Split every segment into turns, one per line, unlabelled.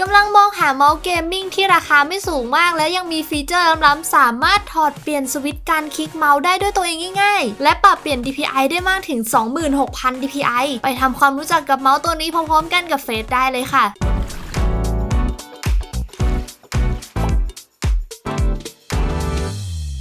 กำลังมองหาเมาส์เกมมิ่งที่ราคาไม่สูงมาก และยังมีฟีเจอร์ล้ำๆสามารถถอดเปลี่ยนสวิตช์การคลิกเมาส์ได้ด้วยตัวเองง่ายๆ และปรับเปลี่ยน DPI ได้มากถึง 26,000 DPI ไปทำความรู้จักกับเมาส์ตัวนี้พร้อมๆ กันกับเฟซได้เลยค่ะ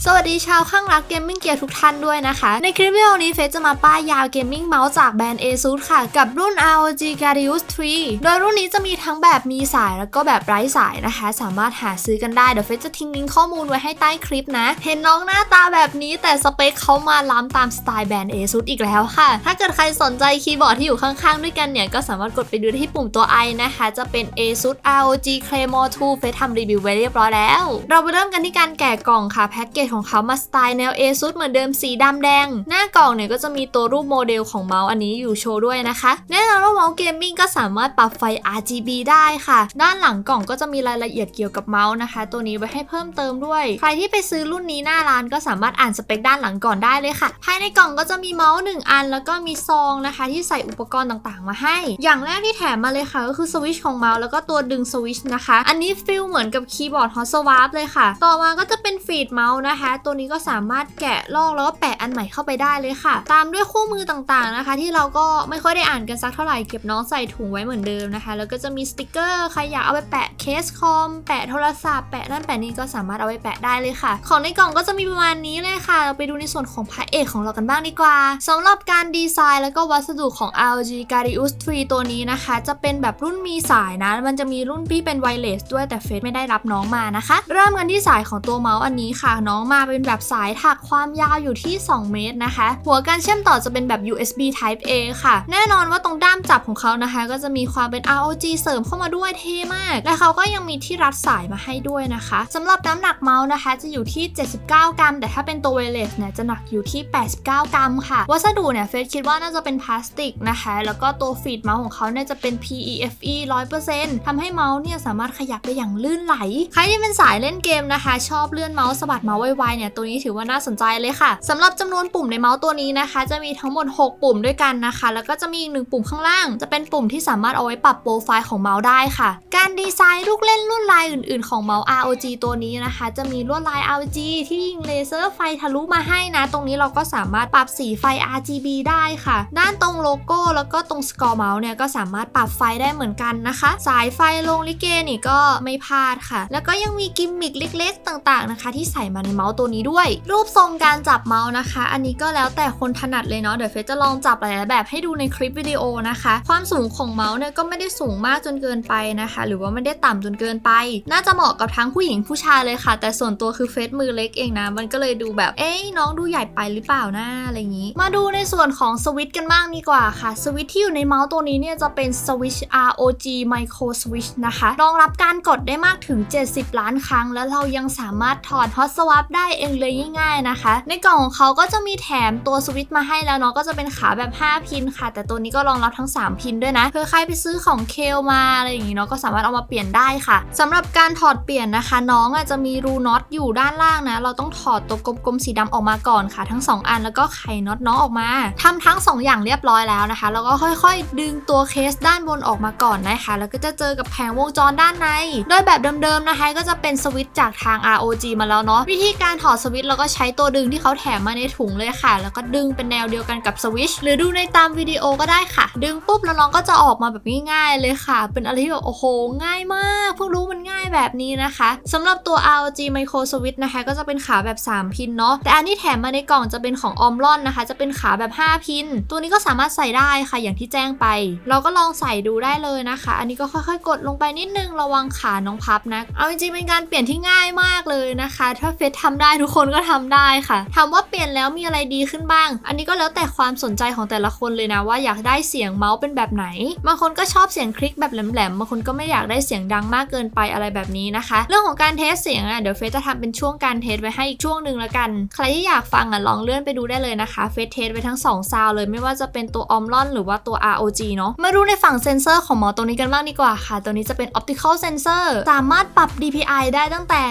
สวัสดีชาวข้างรักเกมมิ่งเกียร์ทุกท่านด้วยนะคะ ในคลิปวิดีโอนี้เฟซจะมาป้ายยาวเกมมิ่งเมาส์จากแบรนด์ ASUS ค่ะ กับรุ่น ROG Gladius 3 โดยรุ่นนี้จะมีทั้งแบบมีสายแล้วก็แบบไร้สายนะคะ สามารถหาซื้อกันได้ เดี๋ยวเฟซจะทิ้งลิงก์ข้อมูลไว้ให้ใต้คลิปนะ เห็นน้องหน้าตาแบบนี้แต่สเปคเขามาล้ำตามสไตล์แบรนด์ ASUS อีกแล้วค่ะ ถ้าเกิดใครสนใจคีย์บอร์ดที่อยู่ข้างๆด้วยกันเนี่ยก็สามารถกดไปดูได้ที่ปุ่มตัว i นะคะ จะเป็น ASUS ROG Claymore 2 เฟซทำรีวิวไว้เรียบร้อยแล้ว เราไปเริ่มกันที่การแกะกล่องค่ะแพ็กเกจของเขามาสไตล์แนว ASUS เหมือนเดิมสีดำแดง หน้ากล่องเนี่ยก็จะมีตัวรูปโมเดลของเมาส์อันนี้อยู่โชว์ด้วยนะคะ แน่นอนว่าเมาส์เกมมิ่งก็สามารถปรับไฟ RGB ได้ค่ะ ด้านหลังกล่องก็จะมีรายละเอียดเกี่ยวกับเมาส์นะคะ ตัวนี้ไว้ให้เพิ่มเติมด้วย ใครที่ไปซื้อรุ่นนี้หน้าร้านก็สามารถอ่านสเปคด้านหลังก่อนได้เลยค่ะ ภายในกล่องก็จะมีเมาส์หนึ่งอัน แล้วก็มีซองนะคะ ที่ใส่อุปกรณ์ต่างๆ มาให้ อย่างแรกที่แถมมาเลยค่ะก็คือสวิตช์ของเมาส์แล้วก็ตัวดึงสวิตช์นะคะ อันนี้ฟิลเหมือนกับคีย์บอร์ดฮอสวาร์ปเลยค่ะ ต่อมาก็จะเป็นฟีดเมาส์นะคะตัวนี้ก็สามารถแกะลอกแล้วก็แปะอันใหม่เข้าไปได้เลยค่ะ ตามด้วยคู่มือต่างๆนะคะ ที่เราก็ไม่ค่อยได้อ่านกันสักเท่าไหร่เก็บน้องใส่ถุงไว้เหมือนเดิมนะคะ แล้วก็จะมีสติกเกอร์ใครอยากเอาไปแปะเคสคอมแปะโทรศัพท์แปะนั่นแปะนี่ก็สามารถเอาไปแปะได้เลยค่ะ ของในกล่องก็จะมีประมาณนี้เลยค่ะ เราไปดูในส่วนของพระเอกของเรากันบ้างดีกว่าสำหรับการดีไซน์แล้วก็วัสดุของ ROG Gladius 3 ตัวนี้นะคะ จะเป็นแบบรุ่นมีสายนะ มันจะมีรุ่นที่เป็นไวเลสด้วยแต่เฟซไม่ได้รับน้องมานะคะ เริ่มกันที่สายของตัวเมาส์อันนี้ค่ะน้องมาเป็นแบบสายถักความยาวอยู่ที่ 2 เมตรนะคะ หัวการเชื่อมต่อจะเป็นแบบ USB Type A ค่ะ แน่นอนว่าตรงด้ามจับของเขานะคะ ก็จะมีความเป็น ROG เสริมเข้ามาด้วยเท่มาก และเขาก็ยังมีที่รัดสายมาให้ด้วยนะคะสำหรับน้ำหนักเมาส์นะคะ จะอยู่ที่ 79 กรัม แต่ถ้าเป็นตัวไวเลสเนี่ยจะหนักอยู่ที่ 89 กรัมค่ะ วัสดุเนี่ยเฟซคิดว่าน่าจะเป็นพลาสติกนะคะ แล้วก็ตัวฟีดเมาส์ของเขาเนี่ยจะเป็น PEFE 100%ทำให้เมาส์เนี่ยสามารถขยับได้อย่างลื่นไหล ใครที่เป็นสายเล่นเกมนะคะ ชอบเลื่อนเมาส์สะบัดเมาส์ไวๆเนี่ยตัวนี้ถือว่าน่าสนใจเลยค่ะสำหรับจำนวนปุ่มในเมาส์ตัวนี้นะคะ จะมีทั้งหมด 6 ปุ่มด้วยกันนะคะ แล้วก็จะมีอีกหนึ่งปุ่มข้างล่าง จะเป็นปุ่มที่สามารถเอาไว้ปรับโปรไฟล์ของเมาส์ได้ค่ะ การดีไซน์ลูกเล่นลวดลายอื่น ๆของเมาส์ ROG ตัวนี้นะคะ จะมีลวดลาย ROG ที่ยิงเลเซอร์ไฟทะลุมาให้นะ ตรงนี้เราก็สามารถปรับสีไฟ RGB ได้ค่ะ ด้านตรงโลโก้แล้วก็ตรงสกอร์เมาส์เนี่ยก็สามารถปรับไฟได้เหมือนกันนะคะ สายไฟลงลิเกนี่ก็ไม่พลาดค่ะ แล้วก็ยังมีกิมมิคเล็ก ๆ ต่างๆนะคะ ที่ใส่มาในเมาส์ตัวนี้ด้วย รูปทรงการจับเมาส์นะคะ อันนี้ก็แล้วแต่คนถนัดเลยเนาะเดี๋ยวเฟซจะลองจับหลายๆแบบให้ดูในคลิปวิดีโอนะคะ ความสูงของเมาส์เนี่ยก็ไม่ได้สูงมากจนเกินไปนะคะ หรือว่าไม่ได้ต่ำจนเกินไป น่าจะเหมาะกับทั้งผู้หญิงผู้ชายเลยค่ะ แต่ส่วนตัวคือเฟซมือเล็กเองนะ มันก็เลยดูแบบเอ้ยน้องดูใหญ่ไปหรือเปล่านะอะไรอย่างนี้ มาดูในส่วนของสวิตช์กันบ้างดีกว่าค่ะสวิตช์ที่อยู่ในเมาส์ตัวนี้เนี่ยจะเป็นสวิตช์ ROG Micro Switch นะคะรองรับการกดได้มากถึง 70 ล้านครั้ง แล้วเรายังสามารถถอด Hot Swap ได้ได้เองเลยง่ายๆนะคะ ในกล่องของเขาก็จะมีแถมตัวสวิตช์มาให้แล้วเนาะก็จะเป็นขาแบบ 5 พินค่ะ แต่ตัวนี้ก็รองรับทั้ง 3 พินด้วยนะเผื่อใครไปซื้อของเคลมาอะไรอย่างงี้เนาะก็สามารถเอามาเปลี่ยนได้ค่ะสำหรับการถอดเปลี่ยนนะคะ น้องอาจจะมีรูน็อตอยู่ด้านล่างนะ เราต้องถอดตัวกลมๆสีดำออกมาก่อนค่ะ ทั้ง 2 อันแล้วก็ไขน็อตน้องออกมาทำทั้ง 2 อย่างเรียบร้อยแล้วนะคะแล้วก็ค่อยๆ ดึงตัวเคสด้านบนออกมาก่อนนะคะ แล้วก็จะเจอกับแผงวงจรด้านในโดยแบบเดิมๆนะคะ ก็จะเป็นสวิตช์จากทาง ROG มาแล้วเนาะวิธีการถอดสวิตช์เราก็ใช้ตัวดึงที่เขาแถมมาในถุงเลยค่ะ แล้วก็ดึงเป็นแนวเดียวกันกับสวิตช์หรือดูในตามวิดีโอก็ได้ค่ะ ดึงปุ๊บแล้วน้องก็จะออกมาแบบง่ายๆเลยค่ะ เป็นอะไรที่แบบโอ้โห ง่ายมากเพิ่งรู้มันง่ายแบบนี้นะคะสำหรับตัว ROG Micro Switch นะคะ ก็จะเป็นขาแบบ 3 พินเนาะแต่อันที่แถมมาในกล่องจะเป็นของออมลอนนะคะ จะเป็นขาแบบ 5 พิน ตัวนี้ก็สามารถใส่ได้ค่ะอย่างที่แจ้งไป เราก็ลองใส่ดูได้เลยนะคะ อันนี้ก็ค่อยๆ กดลงไปนิดนึงระวังขาน้องพับนะเอาจริงๆเป็นการเปลี่ยนที่ง่ายมากเลยนะคะ ถ้าเฟซทำได้ทุกคนก็ทำได้ค่ะ ถามว่าเปลี่ยนแล้วมีอะไรดีขึ้นบ้าง อันนี้ก็แล้วแต่ความสนใจของแต่ละคนเลยนะว่าอยากได้เสียงเมาส์เป็นแบบไหน บางคนก็ชอบเสียงคลิกแบบแหลมๆ บางคนก็ไม่อยากได้เสียงดังมากเกินไปอะไรแบบนี้นะคะ เรื่องของการเทสเสียงอะเดี๋ยวเฟซจะทำเป็นช่วงการเทสไว้ให้อีกช่วงหนึ่งละกัน ใครที่อยากฟังอะลองเลื่อนไปดูได้เลยนะคะเฟซเทสไว้ทั้ง2ซาวเลยไม่ว่าจะเป็นตัวออมลอนหรือว่าตัว ROG เนาะมาดูในฝั่งเซนเซอร์ของเมาส์ตัวนี้กันบ้างดีกว่าค่ะ ตัวนี้จะเป็น optical sensor สามารถปรับ DPI ได้ตั้งแต่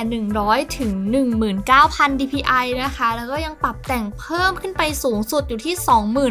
100 ถึง19,000 DPI นะคะ แล้วก็ยังปรับแต่งเพิ่มขึ้นไปสูงสุดอยู่ที่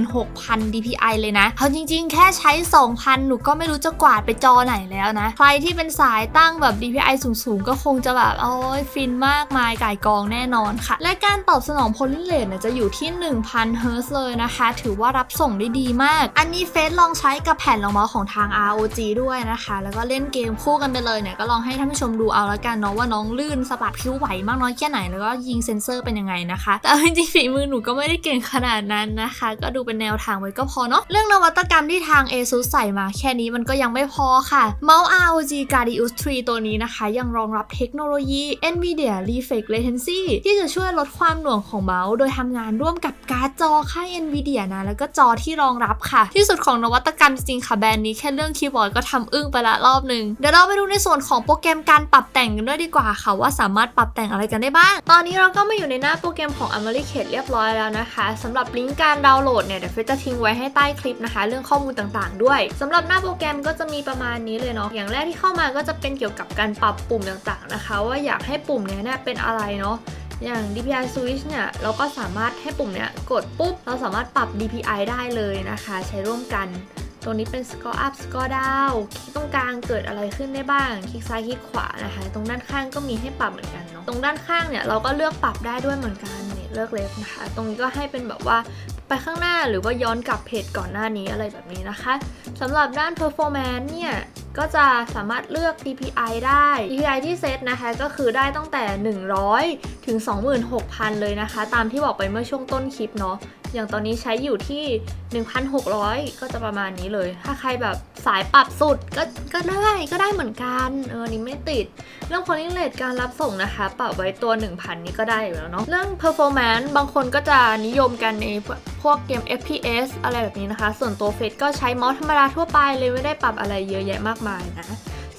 26,000 DPI เลยนะเอาจริง ๆ แค่ใช้ 2,000 หนูก็ไม่รู้จะกวาดไปจอไหนแล้วนะ ใครที่เป็นสายตั้งแบบ DPI สูงๆ ก็คงจะแบบโอ้ยฟินมากมายก่ายกองแน่นอนค่ะ และการตอบสนองพลิเลตเนี่ยจะอยู่ที่ 1,000 เฮิร์ตเลยนะคะ ถือว่ารับส่งได้ดีมาก อันนี้เฟซลองใช้กับแผ่นรองเมาส์ของทาง ROG ด้วยนะคะ แล้วก็เล่นเกมคู่กันไปเลยเนี่ยก็ลองให้ท่านผู้ชมดูเอาแล้วกันเนาะว่าน้องลื่นสะบัดคิ้วไหวมากน้อยแค่ไหนแล้วก็ยิงเซนเซอร์เป็นยังไงนะคะ แต่จริงๆฝีมือหนูก็ไม่ได้เก่งขนาดนั้นนะคะ ก็ดูเป็นแนวทางไว้ก็พอเนาะ เรื่องนวัตกรรมที่ทาง ASUS ใส่มาแค่นี้มันก็ยังไม่พอค่ะ เมาส์ ROG Guardius 3 ตัวนี้นะคะ ยังรองรับเทคโนโลยี NVIDIA Reflex Latency ที่จะช่วยลดความหน่วงของเมาส์โดยทำงานร่วมกับการ์ดจอค่าย NVIDIA นะ แล้วก็จอที่รองรับค่ะ ที่สุดของนวัตกรรมจริงๆค่ะแบรนด์นี้แค่เรื่องคีย์บอร์ดก็ทำอึ้งไปละรอบหนึ่งเดี๋ยวเราไปดูในส่วนของโปรแกรมการปรับแต่งกันด้วยดีกว่าค่ะว่าสามารถปรับแต่งอะไรกันได้บ้าง ตอนอนนี้เราก็มาอยู่ในหน้าโปรแกรมของ a m a r i c a t เรียบร้อยแล้วนะคะสำหรับลิงก์การดาวน์โหลดเนี่ยเดี๋ยวเฟจะทิ้งไว้ให้ใต้คลิปนะคะ เรื่องข้อมูลต่างๆ ด้วยสำหรับหน้าโปรแกรมก็จะมีประมาณนี้เลยเนาะอย่างแรกที่เข้ามาก็จะเป็นเกี่ยวกับการปรับปุ่มต่างๆนะคะ ว่าอยากให้ปุ่มเนี้ยเนี่ยเป็นอะไรเนาะอย่าง DPI switch เนี่ยเราก็สามารถให้ปุ่มเนี้ยกดปุ๊บ เราสามารถปรับ DPI ได้เลยนะคะ ใช้ร่วมกันตรงนี้เป็น score up score down คลิกตรงกลางเกิดอะไรขึ้นได้บ้าง คลิกซ้ายคลิกขวานะคะ ตรงด้านข้างก็มีให้ปรับเหมือนกัน ตรงด้านข้างเนี่ยเราก็เลือกปรับได้ด้วยเหมือนกันเนี่ยเลือกเลฟนะคะ ตรงนี้ก็ให้เป็นแบบว่าไปข้างหน้าหรือว่าย้อนกลับเพจก่อนหน้านี้อะไรแบบนี้นะคะสำหรับด้าน performance เนี่ยก็จะสามารถเลือก DPI ได้ DPI ที่เซตนะคะก็คือได้ตั้งแต่ 100 ถึง 26,000 เลยนะคะ ตามที่บอกไปเมื่อช่วงต้นคลิปเนาะ อย่างตอนนี้ใช้อยู่ที่ 1,600 ก็จะประมาณนี้เลย ถ้าใครแบบสายปรับสุดก็ก็ได้ก็ได้เหมือนกันเออนี่ไม่ติด เรื่อง polling rate การรับส่งนะคะ ปรับไว้ตัว 1,000 นี้ก็ได้อยู่แล้วเนาะเรื่อง performance บางคนก็จะนิยมกันในพวกเกม FPS อะไรแบบนี้นะคะ ส่วนตัวเฟซก็ใช้เมาส์ธรรมดาทั่วไปเลยไม่ได้ปรับอะไรเยอะแยะมากมายนะ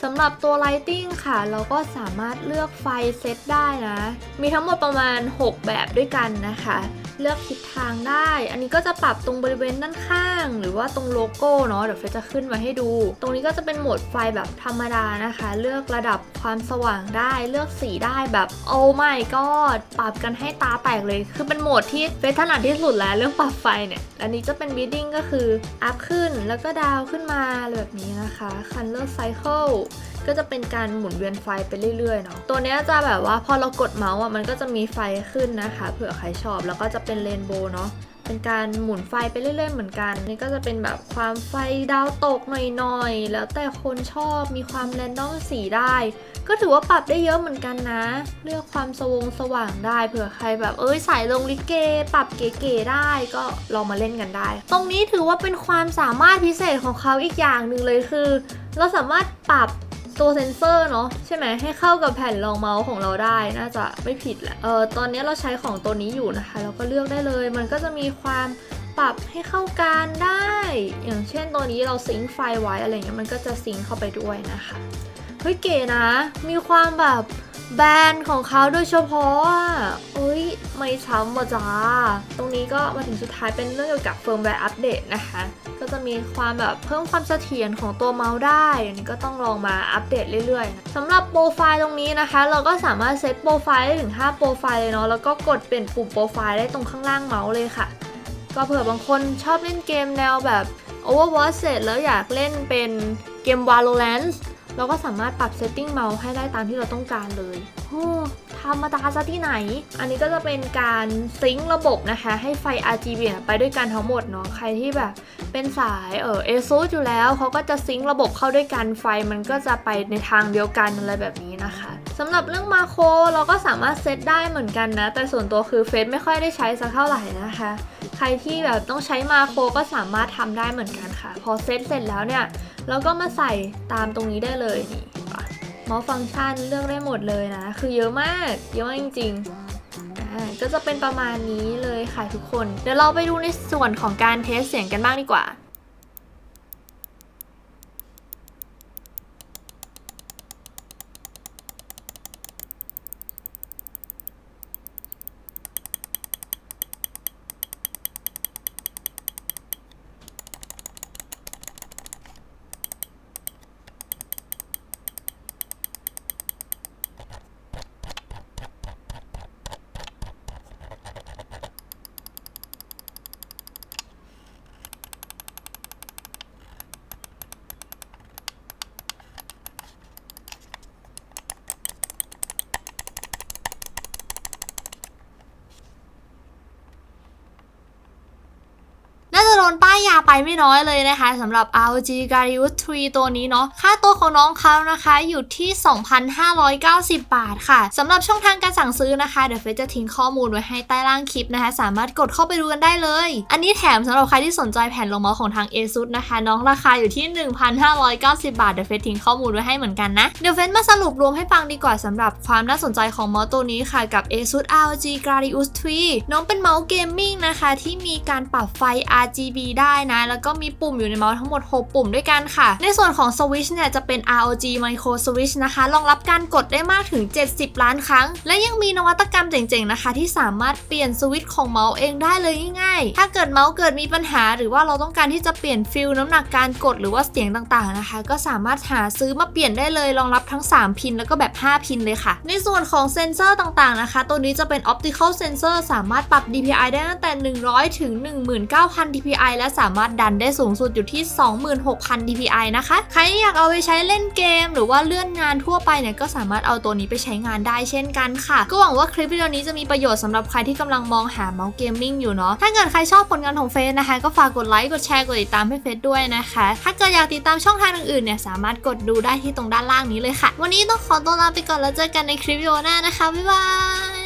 สำหรับตัว Lighting ค่ะ เราก็สามารถเลือกไฟเซตได้นะ มีทั้งหมดประมาณ 6 แบบด้วยกันนะคะ เลือกทิศทางได้ อันนี้ก็จะปรับตรงบริเวณด้านข้าง หรือว่าตรงโลโก้เนาะเดี๋ยวเฟซจะขึ้นมาให้ดู ตรงนี้ก็จะเป็นโหมดไฟแบบธรรมดานะคะ เลือกระดับความสว่างได้ เลือกสีได้แบบโอ้ไม่ก็ปรับกันให้ตาแตกเลย คือเป็นโหมดที่เฟซถนัดที่สุดแล้วเรื่องปรับไฟเนี่ยอันนี้จะเป็น bidding ก็คืออัพขึ้นแล้วก็ดาวขึ้นมาแบบนี้นะคะ color cycle ก็จะเป็นการหมุนเวียนไฟไปเรื่อยๆเนาะตัวนี้จะแบบว่าพอเรากดเมาส์อะมันก็จะมีไฟขึ้นนะคะ เผื่อใครชอบแล้วก็จะเป็นเรนโบว์เนาะเป็นการหมุนไฟไปเรื่อยๆเหมือนกัน นี่ก็จะเป็นแบบความไฟดาวตกหน่อยๆ แล้วแต่คนชอบมีความแรนดอมสีได้ ก็ถือว่าปรับได้เยอะเหมือนกันนะ เลือกความสวงสว่างได้เผื่อใครแบบเอ้ยสายลงลิเก ปรับเก๋ๆได้ก็ลองมาเล่นกันได้ ตรงนี้ถือว่าเป็นความสามารถพิเศษของเขาอีกอย่างหนึ่งเลยคือ เราสามารถปรับ ตัวเซนเซอร์เนาะใช่ไหมให้เข้ากับแผ่นรองเมาส์ของเราได้น่าจะไม่ผิดแหละเออตอนนี้เราใช้ของตัวนี้อยู่นะคะเราก็เลือกได้เลย มันก็จะมีความปรับให้เข้ากันได้ อย่างเช่นตัวนี้เราซิงค์ไฟไว้อะไรเงี้ยมันก็จะซิงค์เข้าไปด้วยนะคะเฮ้ยเก๋นะ มีความแบบแบรนด์ของเขาโดยเฉพาะ ไม่ซ้ำว่ะจ้า ตรงนี้ก็มาถึงสุดท้ายเป็นเรื่องเกี่ยวกับเฟิร์มแวร์อัปเดตนะคะ ก็จะมีความแบบเพิ่มความเสถียรของตัวเมาส์ได้ อันนี้ก็ต้องลองมาอัปเดตเรื่อยๆนะสำหรับโปรไฟล์ตรงนี้นะคะ เราก็สามารถเซตโปรไฟล์ได้ถึง 5 โปรไฟล์เลยเนาะ แล้วก็กดเปลี่ยนปุ่มโปรไฟล์ได้ตรงข้างล่างเมาส์เลยค่ะ ก็เผื่อบางคนชอบเล่นเกมแนวแบบ Overwatch เสร็จแล้วอยากเล่นเป็นเกม Valorant เราก็สามารถปรับเซตติ้งเมาส์ให้ได้ตามที่เราต้องการเลยโอ้ ธรรมดาซะที่ไหน อันนี้ก็จะเป็นการซิงค์ระบบนะคะ ให้ไฟ RGB ไปด้วยกันทั้งหมดเนาะ ใครที่แบบเป็นสายเออ ASUS อยู่แล้ว เขาก็จะซิงค์ระบบเข้าด้วยกัน ไฟมันก็จะไปในทางเดียวกันอะไรแบบนี้นะคะสำหรับเรื่องมาโครเราก็สามารถเซตได้เหมือนกันนะ แต่ส่วนตัวคือเฟซไม่ค่อยได้ใช้สักเท่าไหร่นะคะ ใครที่แบบต้องใช้มาโครก็สามารถทำได้เหมือนกันค่ะ พอเซตเสร็จแล้วเนี่ยแล้วก็มาใส่ตามตรงนี้ได้เลยนี่ มอฟังก์ชันเลือกได้หมดเลยนะ คือเยอะมาก เยอะมากจริงๆก็จะเป็นประมาณนี้เลยค่ะทุกคน เดี๋ยวเราไปดูในส่วนของการเทสเสียงกันบ้างดีกว่า ดนป้ายยาไปไม่น้อยเลยนะคะสำหรับ ROG Garius 3 ตัวนี้เนาะค่าตัวของน้องเขานะคะอยู่ที่ 2,590 บาทค่ะสำหรับช่องทางการสั่งซื้อนะคะเดี๋ยวเฟซจะทิ้งข้อมูลไว้ให้ใต้ล่างคลิปนะคะ สามารถกดเข้าไปดูกันได้เลย อันนี้แถมสำหรับใครที่สนใจแผ่นรองเมาส์ของทาง ASUS นะคะ น้องราคาอยู่ที่ 1,590 บาทเดี๋ยวเฟซทิ้งข้อมูลไว้ให้เหมือนกันนะเดี๋ยวเฟซมาสรุปรวมให้ฟังดีกว่าสำหรับความน่าสนใจของเมาส์ตัวนี้ค่ะกับ ASUS ROG Gladius 3น้องเป็นเมาส์เกมมิ่งนะคะที่มีการปรับไฟ RGB ได้นะ แล้วก็มีปุ่มอยู่ในเมาส์ทั้งหมด 6 ปุ่มด้วยกันค่ะ ในส่วนของสวิตช์เนี่ยจะเป็น ROG Micro Switch นะคะ รองรับการกดได้มากถึง 70 ล้านครั้ง และยังมีนวัตกรรมเจ๋งๆนะคะ ที่สามารถเปลี่ยนสวิตช์ของเมาส์เองได้เลยง่ายๆ ถ้าเกิดเมาส์เกิดมีปัญหา หรือว่าเราต้องการที่จะเปลี่ยนฟิลน้ำหนักการกดหรือว่าเสียงต่างๆนะคะ ก็สามารถหาซื้อมาเปลี่ยนได้เลยรองรับทั้ง 3 พิน แล้วก็แบบ 5 พินเลยค่ะ ในส่วนของเซนเซอร์ต่างๆนะคะ ตัวนี้จะเป็น optical sensor สามารถปรับ DPI ได้ตั้งแต่ 100 ถึง 19,000 DPI และสามารถดันได้สูงสุดอยู่ที่ 26,000 DPI นะคะ ใครอยากเอาไปใช้เล่นเกม หรือว่าเลื่อนงานทั่วไปเนี่ยก็สามารถเอาตัวนี้ไปใช้งานได้เช่นกันค่ะ ก็หวังว่าคลิปวิดีโอนี้จะมีประโยชน์สำหรับใครที่กำลังมองหาเมาส์เกมมิ่งอยู่เนาะ ถ้าเกิดใครชอบผลงานของเฟซนะคะ ก็ฝากกดไลค์ กดแชร์ กดติดตามให้เฟซด้วยนะคะ ถ้าเกิดอยากติดตามช่องทางอื่นๆเนี่ยสามารถกดดูได้ที่ตรงด้านล่างนี้เลยค่ะ วันนี้ต้องขอตัวลาไปก่อนแล้วเจอกันในคลิปวิดีโอหน้านะคะ บ๊ายบาย